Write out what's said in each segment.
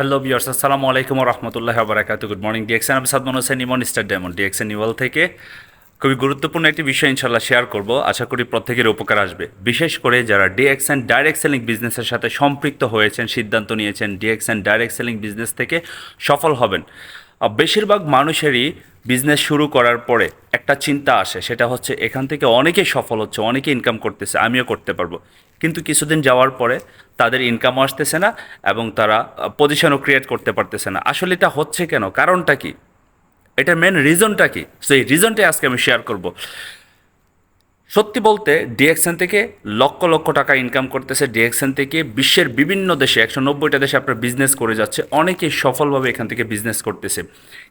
Hello বিয়ার্স আসসালামু আলাইকুম রহমতুল্লাহ আবরাকাত গুড মর্নিং ডিএক্সএন আমি Sadman Hossain Emon star diamond DXN নিওয়াল থেকে। খুবই গুরুত্বপূর্ণ একটি বিষয় ইনশাল্লাহ শেয়ার করব। আশা করি প্রত্যেকের উপকার আসবে। বিশেষ করে যারা ডিএক্সএন ডাইরেক্ট সেলিং বিজনেসের সাথে সম্পৃক্ত হয়েছেন, সিদ্ধান্ত নিয়েছেন ডিএক্সএন ডাইরেক্ট সেলিং বিজনেস থেকে সফল হবেন। বেশিরভাগ মানুষেরই বিজনেস শুরু করার পরে একটা চিন্তা আসে, সেটা হচ্ছে এখান থেকে অনেকে সফল হচ্ছে অনেকে ইনকাম করতেছে, আমিও করতে পারব। কিন্তু কিছুদিন যাওয়ার পরে তাদের ইনকাম আসতেছে না এবং তারা পজিশনও ক্রিয়েট করতে পারতেছে না। আসলে এটা হচ্ছে কেন? কারণটা কি? এটার মেন রিজনটা কি? সেই রিজনটাই আজকে আমি শেয়ার করব। সত্যি বলতে ডিএক্সএন থেকে লক্ষ লক্ষ টাকা ইনকাম করতেছে। ডিএক্সএন থেকে বিশ্বের বিভিন্ন দেশে, একশো নব্বইটা দেশে আপনার বিজনেস করে যাচ্ছে। অনেকেই সফলভাবে এখান থেকে বিজনেস করতেছে।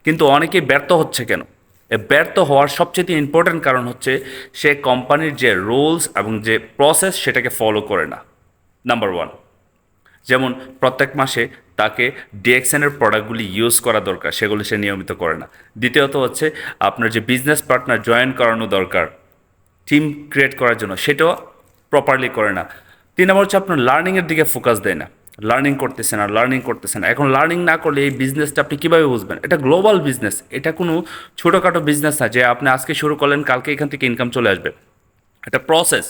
কিন্তু অনেকেই ব্যর্থ হচ্ছে কেন? ব্যর্থ হওয়ার সবচেয়ে ইম্পর্ট্যান্ট কারণ হচ্ছে সে কোম্পানির যে রুলস এবং যে প্রসেস সেটাকে ফলো করে না। নাম্বার ওয়ান যেমন প্রত্যেক মাসে তাকে ডিএক্সএনের প্রোডাক্টগুলি ইউজ করা দরকার, সেগুলি সে নিয়মিত করে না। দ্বিতীয়ত হচ্ছে আপনার যে বিজনেস পার্টনার জয়েন করানো দরকার টিম ক্রিয়েট করার জন্য, সেটাও প্রপারলি করে না। তিন নম্বর হচ্ছে আপনার লার্নিংয়ের দিকে ফোকাস দেয় না। লার্নিং করতেছে না লার্নিং করতেছে না। এখন লার্নিং না করলে এই বিজনেসটা আপনি কীভাবে বুঝবেন? এটা গ্লোবাল বিজনেস এটা কোনো ছোটোখাটো বিজনেস না যে আপনি আজকে শুরু করলেন, কালকে এখান থেকে ইনকাম চলে আসবে। একটা প্রসেস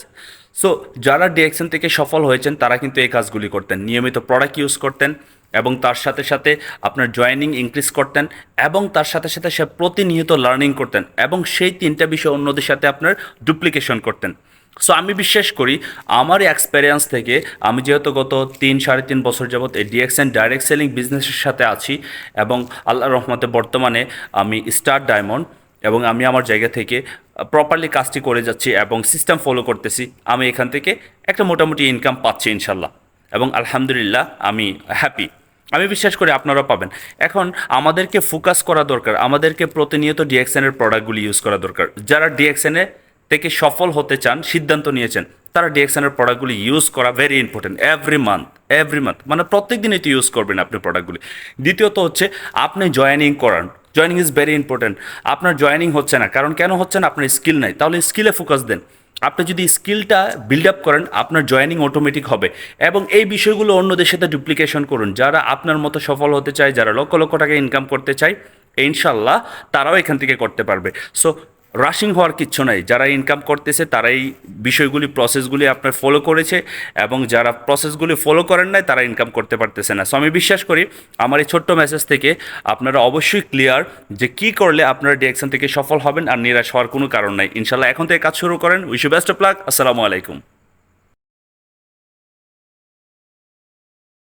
সো যারা ডিএকশন থেকে সফল হয়েছেন, তারা কিন্তু এই কাজগুলি করতেন। নিয়মিত প্রোডাক্ট ইউজ করতেন এবং তার সাথে সাথে আপনার জয়েনিং ইনক্রিজ করতেন এবং তার সাথে সাথে সে প্রতিনিয়ত লার্নিং করতেন এবং সেই তিনটা বিষয় অন্যদের সাথে আপনার ডুপ্লিকেশন করতেন। সো আমি বিশ্বাস করি, আমার এক্সপেরিয়েন্স থেকে আমি যেহেতু গত তিন, সাড়ে তিন বছর যাবৎ এই ডিএক্সএন ডাইরেক্ট সেলিং বিজনেসের সাথে আছি এবং আল্লাহ রহমতে বর্তমানে আমি স্টার ডায়মন্ড এবং আমি আমার জায়গা থেকে প্রপারলি কাজটি করে যাচ্ছি এবং সিস্টেম ফলো করতেছি, আমি এখান থেকে একটা মোটামুটি ইনকাম পাচ্ছি ইনশাল্লাহ। এবং আলহামদুলিল্লাহ আমি হ্যাপি আমি বিশ্বাস করি আপনারাও পাবেন। এখন আমাদেরকে ফোকাস করা দরকার, আমাদেরকে প্রতিনিয়ত ডিএক্সএনের প্রোডাক্টগুলি ইউজ করা দরকার। যারা ডিএক্সএনে থেকে সফল হতে চান, সিদ্ধান্ত নিয়েছেন, তারা ডিএক্সএনের প্রোডাক্টগুলি ইউজ করা very important every month every month মানে প্রত্যেক দিনই তো ইউজ করবেন আপনি প্রোডাক্টগুলি দ্বিতীয়ত হচ্ছে, আপনি জয়েনিং করান জয়েনিং ইজ ভেরি ইম্পর্ট্যান্ট আপনার জয়নিং হচ্ছে না। কারণ কেন হচ্ছে না? আপনার স্কিল নাই। তাহলে স্কিলে ফোকাস দেন। আপনি যদি স্কিলটা বিল্ড আপ করেন, আপনার জয়নিং অটোমেটিক হবে। এবং এই বিষয়গুলো অন্যদের সাথে ডুপ্লিকেশন করুন। যারা আপনার মতো সফল হতে চায়, যারা লক্ষ লক্ষ টাকা ইনকাম করতে চায় ইনশাল্লাহ তারাও এখান থেকে করতে পারবে। সো রাশিং হওয়ার কিচ্ছু নাই। যারা ইনকাম করতেছে, তারাই বিষয়গুলি প্রসেসগুলি আপনার ফলো করেছে এবং যারা প্রসেসগুলি ফলো করেন নাই, তারা ইনকাম করতে পারতেছে না। সো আমি বিশ্বাস করি, আমার এই ছোট্ট মেসেজ থেকে আপনারা অবশ্যই ক্লিয়ার যে কি করলে আপনারা ডিরেকশন থেকে সফল হবেন আর নিরাশ হওয়ার কোনো কারণ নাই। ইনশাল্লাহ এখন থেকে কাজ শুরু করেন। উইশ বেস্ট অফ লাক আসসালামু আলাইকুম।